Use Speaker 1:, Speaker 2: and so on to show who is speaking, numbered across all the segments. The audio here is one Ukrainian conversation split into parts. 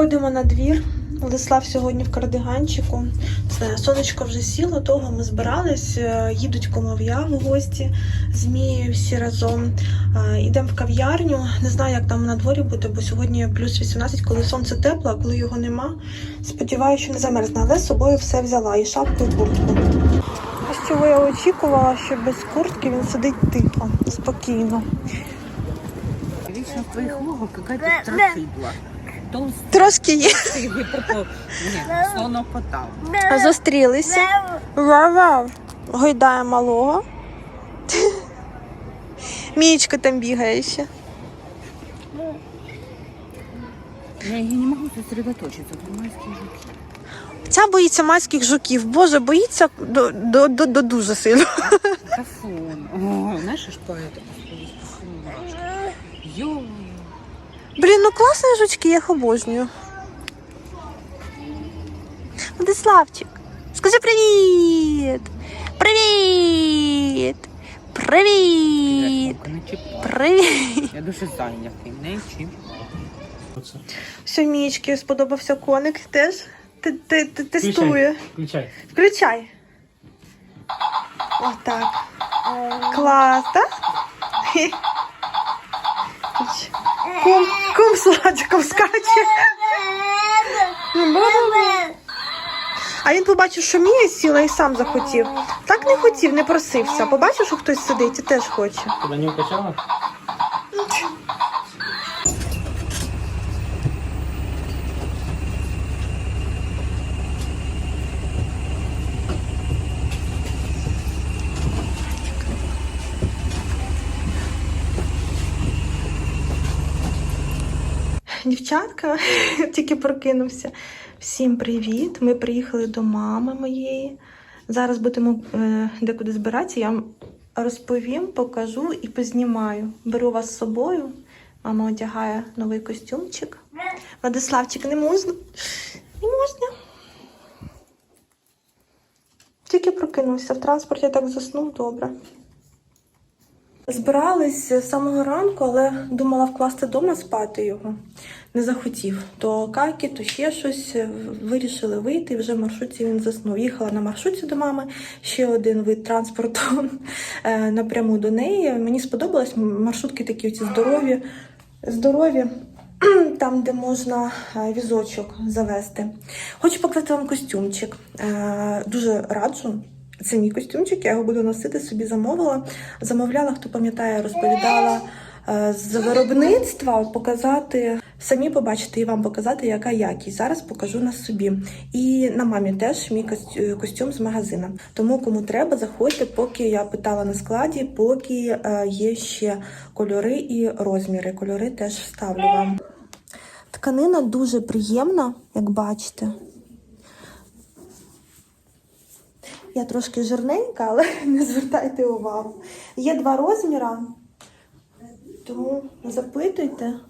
Speaker 1: Виходимо на двір. Владислав сьогодні в кардиганчику. Це сонечко вже сіло, довго ми збирались. Е, Їдуть комов'я в гості з Мією всі разом. Е, Йдемо в кав'ярню. Не знаю, як там на дворі буде, бо сьогодні плюс 18, коли сонце тепло, а коли його нема. Сподіваюся, що не замерзне, але з собою все взяла і шапку, і куртку. Ось чого я очікувала, що без куртки він сидить тихо, спокійно.
Speaker 2: Лично в твоих логах какая-то страшидла Толстый
Speaker 1: Трошки є.
Speaker 2: пропал. Нет, слонопотам.
Speaker 1: Зустрілися. Вау-вау. Гойдає малого. Мічка там бігає ще.
Speaker 2: Я, я не могу сосредоточиться, на майские жуки.
Speaker 1: Ця боїться майських жуків. Боже, боїться до, до, до, до дуже сильно.
Speaker 2: Кафон. О, знаешь, что это? Господи, фу, Ё.
Speaker 1: Блін, ну класні жучки, я їх обожнюю. Владиславчик, скажи привіт! Привіт! Привіт! Привіт!
Speaker 2: Я дуже зайнятий, не.
Speaker 1: Все, сподобався коник теж. Ти, ти, ти тестує.
Speaker 3: Включай.
Speaker 1: Включай. Отак. Клас, так? Кум, кум сладиком скаче. А він побачив, що Мія сіла і сам захотів. Так не хотів, не просився. Побачив, що хтось сидить і теж хоче.
Speaker 3: Тебя не укачало?
Speaker 1: Дівчатка тільки прокинувся. Всім привіт! Ми приїхали до мами моєї. Зараз будемо е, декуди збиратися. Я вам розповім, покажу і познімаю. Беру вас з собою. Мама одягає новий костюмчик. Владиславчик, не можна. Не можна. Тільки прокинувся. В транспорті так заснув добре. Збирались з самого ранку, але думала вкласти вдома спати його. Не захотів. То какі, то ще щось. Вирішили вийти. і Вже в маршрутці він заснув. Їхала на маршрутці до мами. Ще один вид транспорту е, напряму до неї. Мені сподобалось. Маршрутки такі оці здорові. Здорові. Там, де можна е, візочок завести. Хочу показати вам костюмчик. Е, Дуже раджу. Це мій костюмчик, я його буду носити, собі замовила. Замовляла, хто пам'ятає, розповідала е, з виробництва, показати, самі побачити і вам показати, яка якість. Зараз покажу на собі. І на мамі теж мій костюм з магазину. Тому кому треба, заходьте, поки я питала на складі, поки е, є ще кольори і розміри. Кольори теж вставлю вам. Тканина дуже приємна, як бачите. Я трошки жирненька, але не звертайте увагу. Є два розміри, тому запитуйте.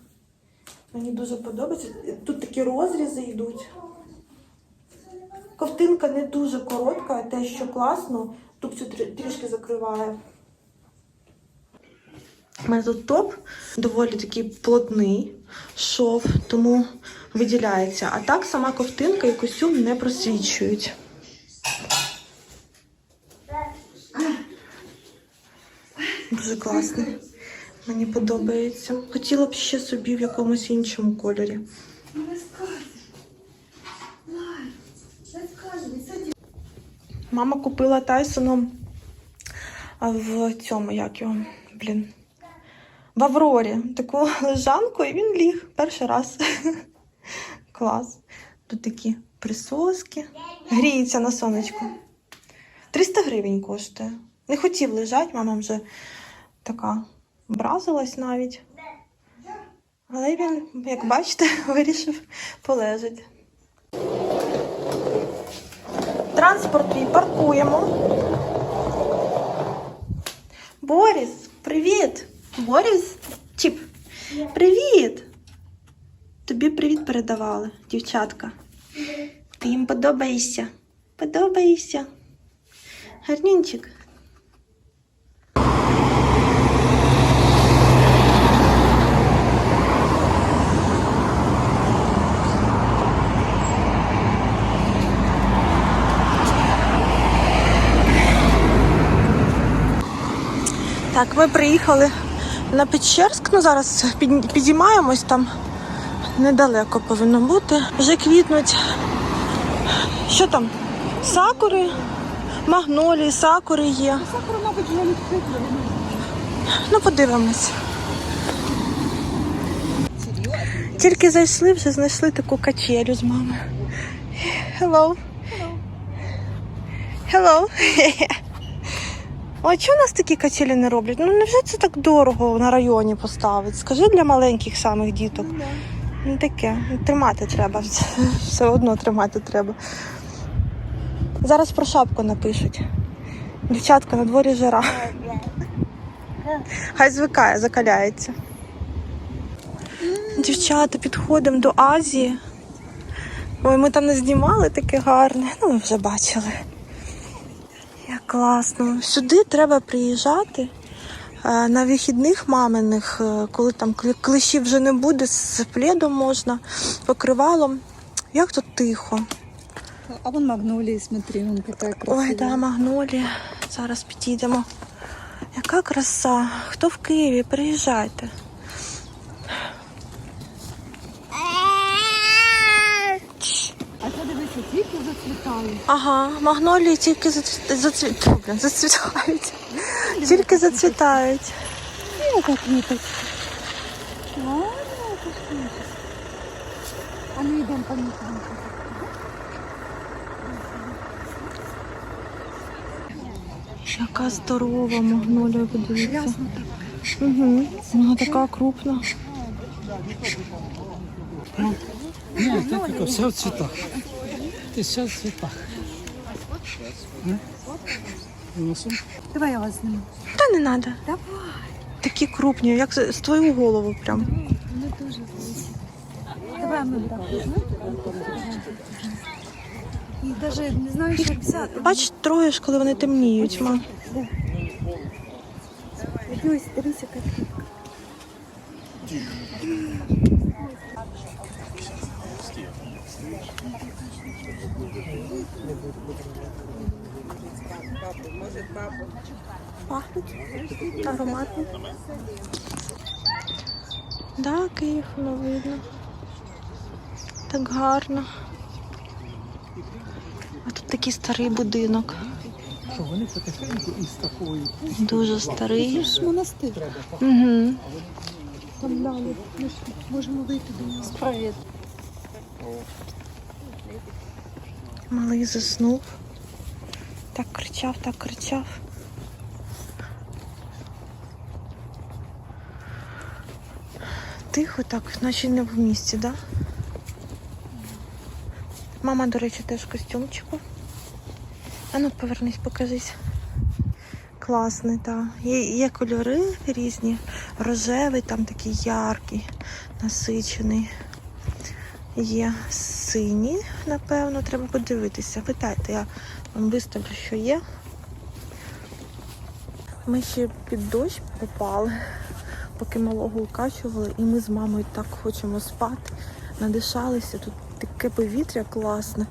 Speaker 1: Мені дуже подобається. Тут такі розрізи йдуть. Ковтинка не дуже коротка, те, що класно, тупцю трішки закриває. У мене тут топ доволі такий плотний шов, тому виділяється. А так сама ковтинка і костюм не просвічують. Дуже класний. Мені подобається. Хотіла б ще собі в якомусь іншому кольорі. Мама купила Тайсону в цьому, як його, блін, в Аврорі таку лежанку, і він ліг перший раз. Клас. Тут такі присоски. Гріється на сонечку. 300 гривень коштує. Не хотів лежати, мама вже така образилась навіть. Але він, як бачите, вирішив полежати. Транспорт твій паркуємо. Борис, привіт! Борис, Чіп, привіт! Тобі привіт передавали, дівчатка. Ти їм подобаєшся. Подобаєшся. Гарнінчик. Так, ми приїхали на Печерськ. Ну зараз підіймаємось там. Недалеко повинно бути. Вже квітнуть. Що там? Сакури, магнолії, сакури є.
Speaker 2: Сакура, мабуть, вже відкрили.
Speaker 1: Ну, подивимось. Тільки зайшли, вже знайшли таку качелю з мамою. Hello. Hello. Ой, чого нас такі качелі не роблять? Ну невже це так дорого на районі поставити? Скажи для маленьких самих діток. Ну таке, тримати треба. Все одно тримати треба. Зараз про шапку напишуть. Дівчатка, на дворі жара. Хай звикає, закаляється. Дівчата, підходимо до Азії. Ой, ми там не знімали таке гарне. Ну, ви вже бачили. Класно. Сюди треба приїжджати е, на вихідних маминих, е, коли там клещів вже не буде, з пледом можна, покривалом. Як тут тихо.
Speaker 2: А вон магнолії, смотри, вон какая красивая.
Speaker 1: Ой, да, магнолія. Зараз підійдемо. Яка краса. Хто в Києві? Приїжджайте.
Speaker 2: Дивися, тільки зацвітали.
Speaker 1: Ага, магнолії тільки зацві- зацві- блін, зацвітають. Тільки зацвітають.
Speaker 2: Яка квіточка. Ладно, яка квіточка. А ну йдемо понюхаємо.
Speaker 1: Яка здорова магнолія, подивіться. Угу. Вона така крупна.
Speaker 3: Это только вся в цветах. Ты вся в цветах.
Speaker 2: Давай я вас зніму.
Speaker 1: Та не треба.
Speaker 2: Давай.
Speaker 1: Такі крупні, як з з твою голову прям.
Speaker 2: Вони дуже великі. Давай ми так. І навіть не знаю, як взяти.
Speaker 1: Бач, троєш, коли вони темніють, ма.
Speaker 2: Ось, дивися, яка квітка.
Speaker 1: Пахнуть ароматно. Да, Київ, воно видно. Так гарно. А тут такий старий будинок.
Speaker 3: Що вони потихеньку із такої.
Speaker 1: Дуже старий.
Speaker 2: Монастир.
Speaker 1: Угу.
Speaker 2: Там далі. Ми ж можемо вийти до нього. Привіт.
Speaker 1: Малий заснув. Так кричав, так кричав. Тихо так, наче не в місті, да? Мама, до речі, теж в костюмчику. А ну повернись, покажись. Класний, так. Є, є кольори різні. Рожевий, там такий яркий, насичений. Є сині, напевно, треба подивитися. Питайте, я вам виставлю, що є. Ми ще під дощ попали, поки малого укачували, і ми з мамою так хочемо спати. Надишалися, тут таке повітря класне.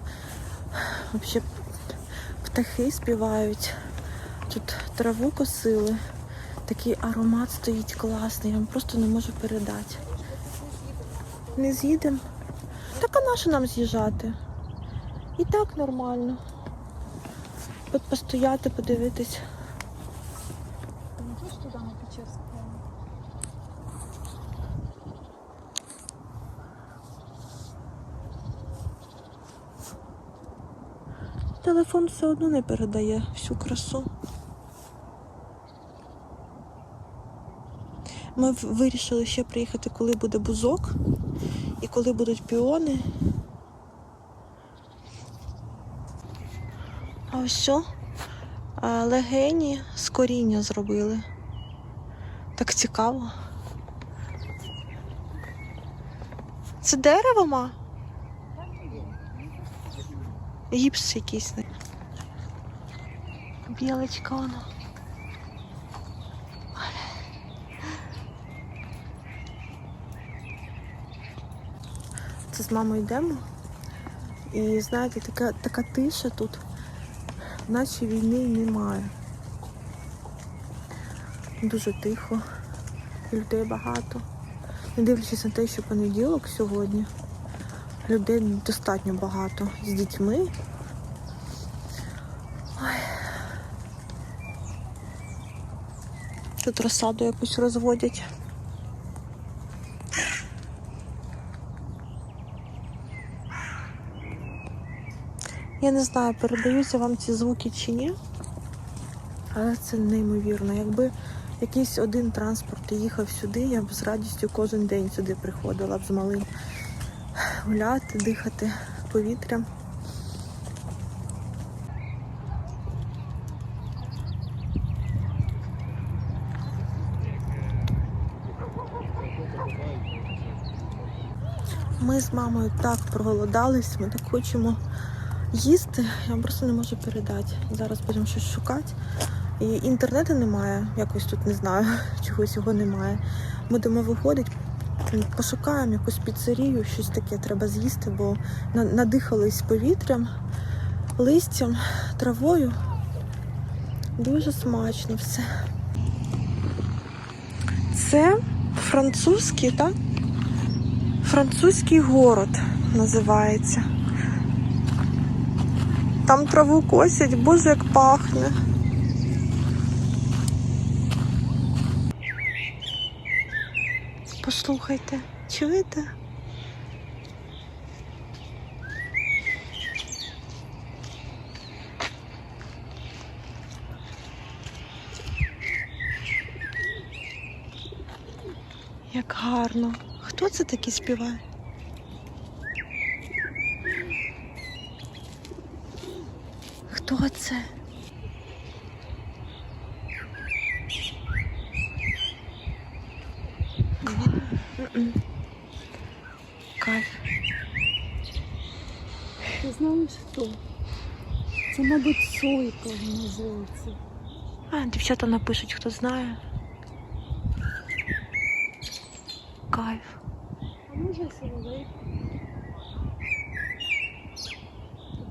Speaker 1: Взагалі птахи співають. Тут траву косили. Такий аромат стоїть класний, я вам просто не можу передати. Не з'їдемо. Так а на нам з'їжджати? І так нормально. От постояти, подивитись. Телефон все одно не передає всю красу. Ми вирішили ще приїхати, коли буде бузок і коли будуть піони. А ось що? Легені з коріння зробили. Так цікаво. Це дерево, ма? Гіпс якийсь. Білочка вона. З мамою йдемо. І знаєте, така, така тиша тут, наче війни немає. Дуже тихо. Людей багато. Не дивлячись на те, що понеділок сьогодні. Людей достатньо багато з дітьми. Ой. Тут розсаду якусь розводять. Я не знаю, передаються вам ці звуки чи ні. Але це неймовірно. Якби якийсь один транспорт їхав сюди, я б з радістю кожен день сюди приходила б з малим гуляти, дихати повітрям. Ми з мамою так проголодались, ми так хочемо їсти. Я просто не можу передати. Зараз будемо щось шукати. І інтернету немає, якось тут не знаю, чогось його немає. Будемо виходити, пошукаємо якусь піцерію, щось таке треба з'їсти, бо надихались повітрям, листям, травою. Дуже смачно все. Це французький, так? Французький город називається. Там траву косять, боже, як пахне. Послухайте, чуєте? Як гарно. Хто це такі співає? Хто це? Кайф.
Speaker 2: Ти знаєш хто? Це, мабуть, сойка називається.
Speaker 1: А, дівчата напишуть, хто знає. Кайф.
Speaker 2: А може соловей?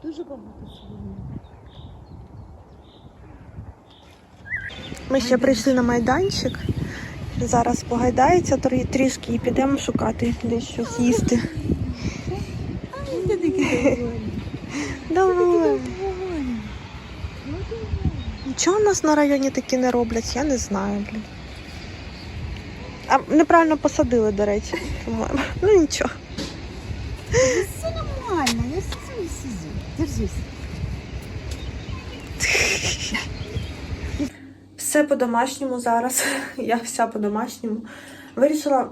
Speaker 2: Дуже багато соловей.
Speaker 1: Ми ще прийшли на майданчик. Зараз погайдається трішки і підемо шукати десь щось їсти. Давай. Чого у нас на районі такі не роблять, я не знаю, блін. А неправильно посадили, до речі, по-моєму. Ну нічого.
Speaker 2: Все нормально, я сижу, сижу. Держись.
Speaker 1: Все по-домашньому зараз. Я вся по-домашньому. Вирішила.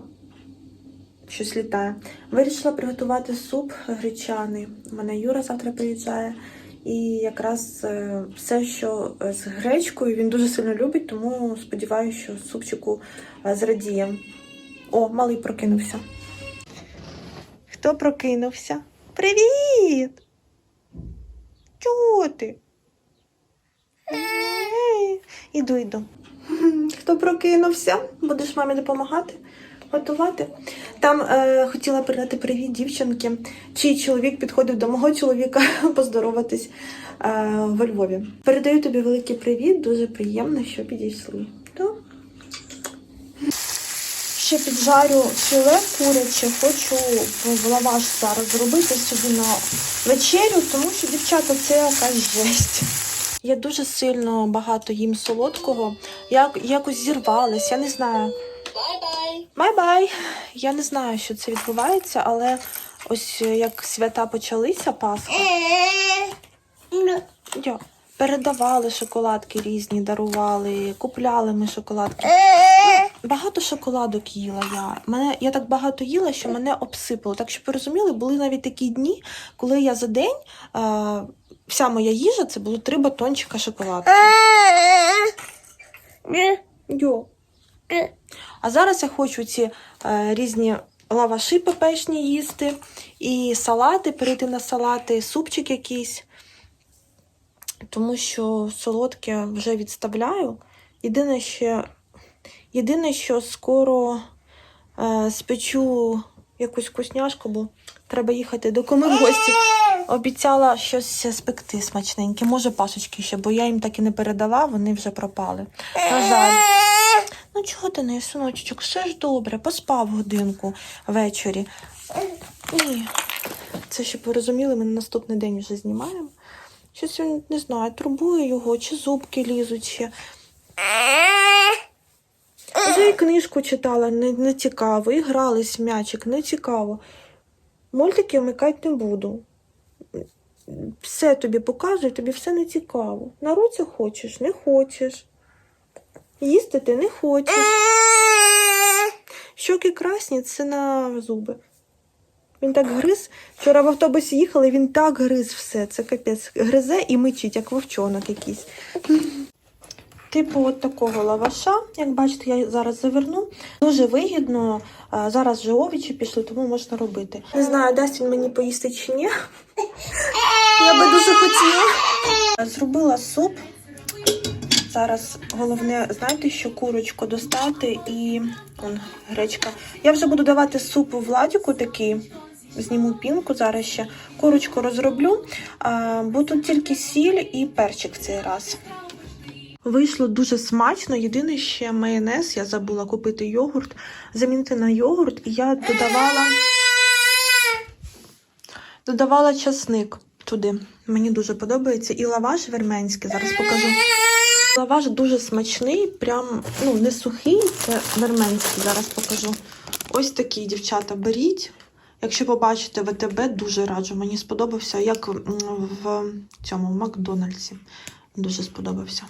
Speaker 1: Щось літає. Вирішила приготувати суп гречаний. У мене Юра завтра приїжджає. І якраз е, все, що е, з гречкою, він дуже сильно любить, тому сподіваюся, що супчику е, зрадіє. О, малий прокинувся. Хто прокинувся? Привіт! Чого ти? Іду, іду. Хто прокинувся? Будеш мамі допомагати? Готувати? Там е, хотіла передати привіт дівчинки, чий чоловік підходив до мого чоловіка поздороватись е, во Львові. Передаю тобі великий привіт, дуже приємно, що підійшли. Так? Ще піджарю філе куряче, хочу лаваш зараз зробити собі на вечерю, тому що дівчата це якась жесть. Я дуже сильно багато їм солодкого. Я якось зірвалась, я не знаю. Бай-бай! Я не знаю, що це відбувається, але ось е, як свята почалися, Пасха. Передавали шоколадки різні, дарували, купляли ми шоколадки. Багато шоколадок їла я. Мене я так багато їла, що мене обсипало. Так що ви розуміли, були навіть такі дні, коли я за день е, вся моя їжа це було три батончика шоколадки. Йо. А зараз я хочу ці е, різні лаваші пепешні їсти, і салати, перейти на салати, супчик якийсь. Тому що солодке вже відставляю. Єдине, що, єдине, що скоро е, спечу якусь вкусняшку, бо треба їхати до куми в гості. Обіцяла щось спекти смачненьке. Може, пасочки ще, бо я їм так і не передала, вони вже пропали. На жаль. Ну чого ти не синочок? Все ж добре, поспав годинку ввечері. Ні. Це щоб ви розуміли, ми на наступний день вже знімаємо. Щось він не знаю, турбує його, чи зубки лізуть ще. Вже і книжку читала, не, не цікаво, і грались в м'ячик, не цікаво. Мультики вмикати не буду. Все тобі показую, тобі все не цікаво. На руці хочеш, не хочеш. Їсти ти не хочеш. Щоки красні це на зуби. Він так гриз. Вчора в автобусі їхали, він так гриз все. Це капець. Гризе і мичить, як вовчонок якийсь. Типу от такого лаваша, як бачите, я зараз заверну. Дуже вигідно. Зараз вже овочі пішли, тому можна робити. Не знаю, дасть він мені поїсти чи ні. Я би дуже хотіла. Зробила суп. Зараз головне, знаєте, що курочку достати і он, гречка. Я вже буду давати суп владіку такий. Зніму пінку зараз ще. Курочку розроблю, бо тут тільки сіль і перчик в цей раз. Вийшло дуже смачно. Єдине ще майонез, я забула купити йогурт, замінити на йогурт, і я додавала, додавала часник туди. Мені дуже подобається. І лаваш верменський, зараз покажу. Лаваш дуже смачний, прям ну, не сухий, це верменський, зараз покажу. Ось такий, дівчата, беріть. Якщо побачите ВТБ, дуже раджу. Мені сподобався, як в цьому в Макдональдсі. Дуже сподобався.